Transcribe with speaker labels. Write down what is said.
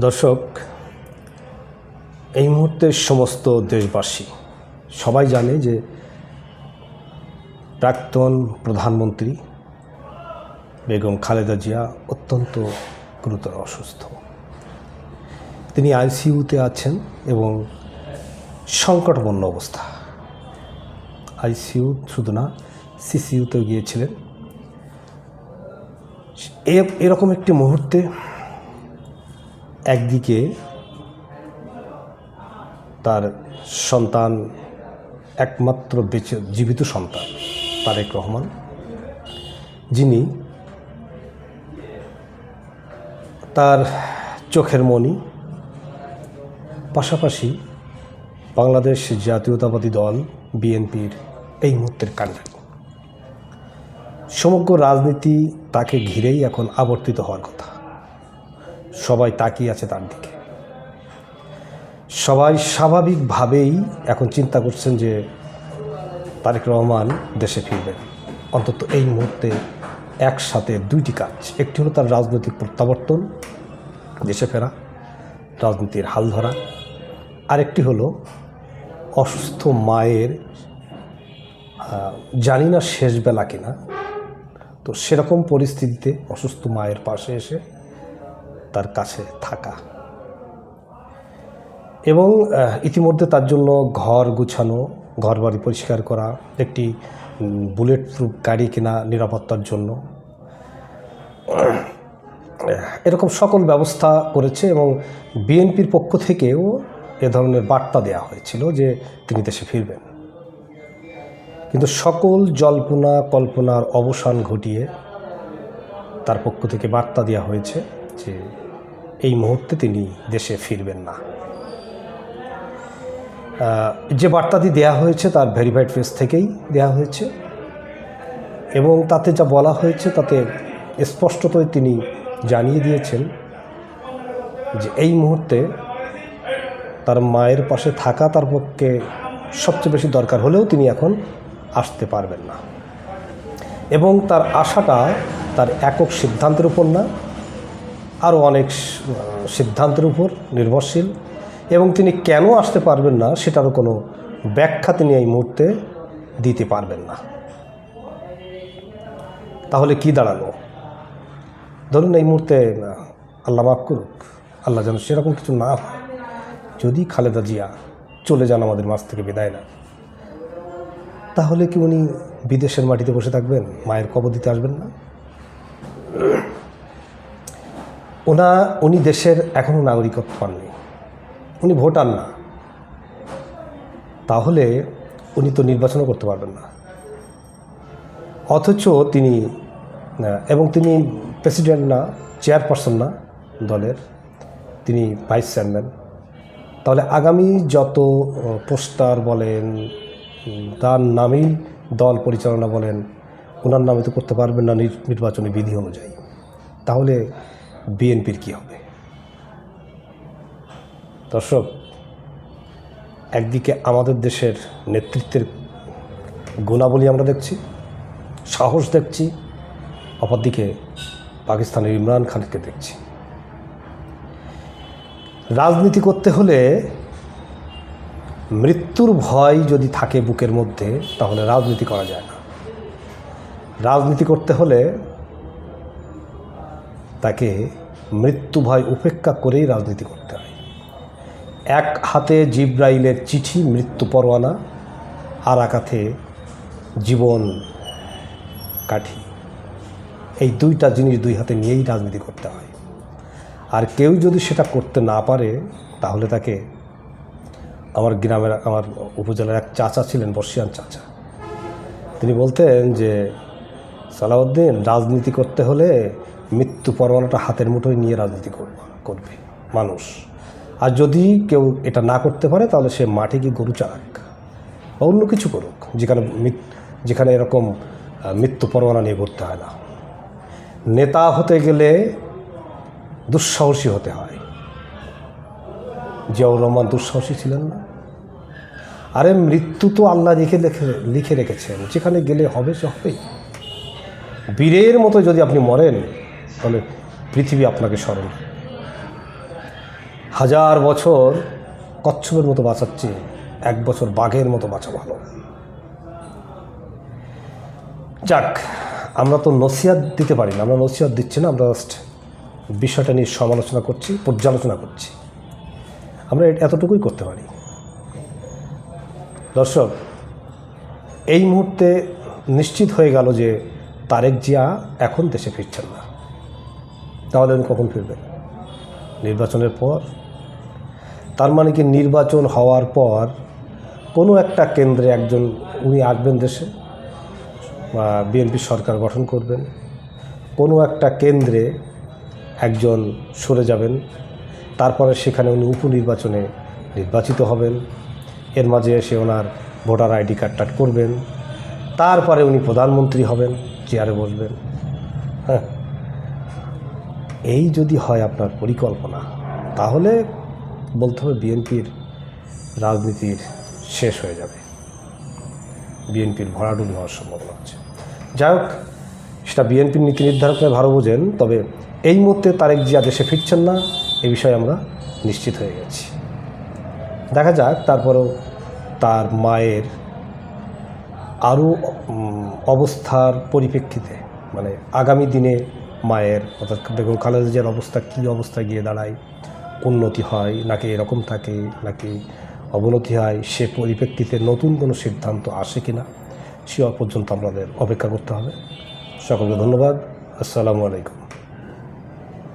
Speaker 1: দর্শক, এই মুহূর্তে সমস্ত দেশবাসী সবাই জানে যে প্রাক্তন প্রধানমন্ত্রী বেগম খালেদা জিয়া অত্যন্ত গুরুতর অসুস্থ। তিনি আইসিইউতে আছেন এবং সংকটপন্ন অবস্থা। আইসিইউ শুধু না, সিসিইউতেও গিয়েছিলেন। এরকম একটি মুহূর্তে একদিকে তার সন্তান একমাত্র বেঁচে, জীবিত সন্তান, তারেক রহমান, যিনি তার চোখের মণি। পাশাপাশি বাংলাদেশ জাতীয়তাবাদী দল, বিএনপির এই মুহূর্তের কাণ্ডারি। সমগ্র রাজনীতি তাকে ঘিরেই এখন আবর্তিত হওয়ার কথা। সবাই তাকিয়ে আছে তার দিকে। সবাই স্বাভাবিকভাবেই এখন চিন্তা করছেন যে তারেক রহমান দেশে ফিরবেন। অন্তত এই মুহূর্তে একসাথে দুইটি কাজ। একটি হলো তার রাজনৈতিক প্রত্যাবর্তন, দেশে ফেরা, রাজনীতির হাল ধরা। আরেকটি হলো অসুস্থ মায়ের জানি না শেষ বেলা কিনা। তো সেরকম পরিস্থিতিতে অসুস্থ মায়ের পাশে এসে তার কাছে থাকা। এবং ইতিমধ্যে তার জন্য ঘর গুছানো ঘর বাড়ি পরিষ্কার করা, একটি বুলেট প্রুফ গাড়ি কেনা নিরাপত্তার জন্য। এরকম সকল ব্যবস্থা করেছে এবং বিএনপির পক্ষ থেকেও এ ধরনের বার্তা দেওয়া হয়েছিল যে তিনি দেশে ফিরবেন। কিন্তু সকল জল্পনা, কল্পনার অবসান ঘটিয়ে তার পক্ষ থেকে বার্তা দেওয়া হয়েছে যে মুহূর্তে তিনি দেশে ফিরবেন না। যে বার্তাটি দেয়া হয়েছে তার ভেরিফাইড ফেস থেকেই দেয়া হয়েছে এবং তাতে যা বলা হয়েছে তাতে স্পষ্টতই তিনি জানিয়ে দিয়েছেন যে এই মুহূর্তে তার মায়ের পাশে থাকা তার পক্ষে সবচেয়ে বেশি দরকার হলেও তিনি এখন আসতে পারবেন না। এবং তার আশাটা তার একক সিদ্ধান্তের উপর না আরও অনেক সিদ্ধান্তের উপর নির্ভরশীল। এবং তিনি কেন আসতে পারবেন না সেটারও কোনো ব্যাখ্যা তিনি এই মুহূর্তে দিতে পারবেন না। তাহলে কি দাঁড়াল? ধরুন এই মুহূর্তে আল্লাহ মাফ করুক, আল্লাহ যেন সেরকম কিছু না হয়। যদি খালেদা জিয়া চলে যান আমাদের মাছ থেকে বিদায় না তাহলে কি উনি বিদেশের মাটিতে বসে থাকবেন, মায়ের কবর দিতে আসবেন না? ওনা, উনি দেশের এখনও নাগরিকত্ব পাননি। উনি ভোটার না। তাহলে উনি তো নির্বাচনও করতে পারবেন না। অথচ তিনি এবং তিনি প্রেসিডেন্ট না, চেয়ারপারসন না দলের। তিনি ভাইস চেয়ারম্যান। তাহলে আগামী যত পোস্টার বলেন তার নামেই দল পরিচালনা বলেন ওনার নামে তো করতে পারবেন না নির- নির্বাচনী বিধি অনুযায়ী। তাহলে বিএনপির কি হবে? দর্শক, একদিকে আমাদের দেশের নেতৃত্বের গুণাবলী আমরা দেখছি, সাহস দেখছি, অপরদিকে পাকিস্তানের ইমরান খানকে দেখছি। রাজনীতি করতে হলে মৃত্যুর ভয় যদি থাকে বুকের মধ্যে, তাহলে রাজনীতি করা যায় না। রাজনীতি করতে হলে তাকে মৃত্যু ভয় উপেক্ষা করেই রাজনীতি করতে হয়। এক হাতে জিব্রাইলের চিঠি, মৃত্যু পরোয়ানা, আর এক হাতে জীবন কাঠি। এই দুইটা জিনিস দুই হাতে নিয়েই রাজনীতি করতে হয়। আর কেউ যদি সেটা করতে না পারে, তাহলে তাকে আমার গ্রামের, আমার উপজেলার এক চাচা ছিলেন, বর্ষিয়ান চাচা। তিনি বলতেন যে, সালাউদ্দিন, রাজনীতি করতে হলে মৃত্যু পরোয়ানাটা হাতের মুঠোয় নিয়ে রাজনীতি করবে করবে মানুষ। আর যদি কেউ এটা না করতে পারে, তাহলে সে মাঠে গিয়ে গরু চালাক বা অন্য কিছু করুক। যেখানে যেখানে এরকম মৃত্যু পরোয়ানা নিয়ে করতে হয় না। নেতা হতে গেলে দুঃসাহসী হতে হয়। জিয়াউর রহমান দুঃসাহসী ছিলেন না। আরে মৃত্যু তো আল্লাহ লিখে লিখে লিখে রেখেছেন। যেখানে গেলে হবে, সে হবেই। বীরের মতো যদি আপনি মরেন তাহলে পৃথিবী আপনাকে স্মরণ হাজার বছর কচ্ছপের মতো বাঁচাচ্ছে, এক বছর বাঘের মতো বাঁচা ভালো। যাক, আমরা তো নসিহাত দিতে পারি না, আমরা নসিহাত দিচ্ছি না, আমরা জাস্ট বিষয়টা নিয়ে সমালোচনা করছি, পর্যালোচনা করছি। আমরা এতটুকুই করতে পারি। দর্শক, এই মুহূর্তে নিশ্চিত হয়ে গেল যে তারেক জিয়া এখন দেশে ফিরছেন না। তাহলে উনি কখন ফিরবেন নির্বাচনের পর? তার মানে কি নির্বাচন হওয়ার পর কোনো একটা কেন্দ্রে একজন উনি আসবেন দেশে, বা বিএনপি সরকার গঠন করবেন, কোনো একটা কেন্দ্রে একজন সরে যাবেন, তারপরে সেখানে উনি উপনির্বাচনে নির্বাচিত হবেন, এর মাঝে এসে ওনার ভোটার আইডি কার্ড টার্ড করবেন, তারপরে উনি প্রধানমন্ত্রী হবেন, চেয়ারে বসবেন। হ্যাঁ। এই যদি হয় আপনার পরিকল্পনা, তাহলে বলতে হবে বিএনপির রাজনীতির শেষ হয়ে যাবে। বিএনপির ভরাডুবি হওয়ার সম্ভাবনা আছে। যাই হোক, সেটা বিএনপির নীতি নির্ধারকরা ভালো বোঝেন, তবে এই মুহূর্তে তারেক জিয়া দেশে ফিরছেন না, এ বিষয়ে আমরা নিশ্চিত হয়ে গেছি। দেখা যাক, তারপরেও তার মায়ের আরও অবস্থার পরিপ্রেক্ষিতে মানে আগামী দিনে মায়ের, অর্থাৎ বেগম খালেদা অবস্থা, কী অবস্থায় গিয়ে দাঁড়ায় উন্নতি হয়, নাকি এরকম থাকে, নাকি অবনতি হয়, সে পরিপ্রেক্ষিতে নতুন কোনো সিদ্ধান্ত আসে কি না সে পর্যন্ত আমাদের অপেক্ষা করতে হবে। সকলকে ধন্যবাদ। আসসালামু আলাইকুম।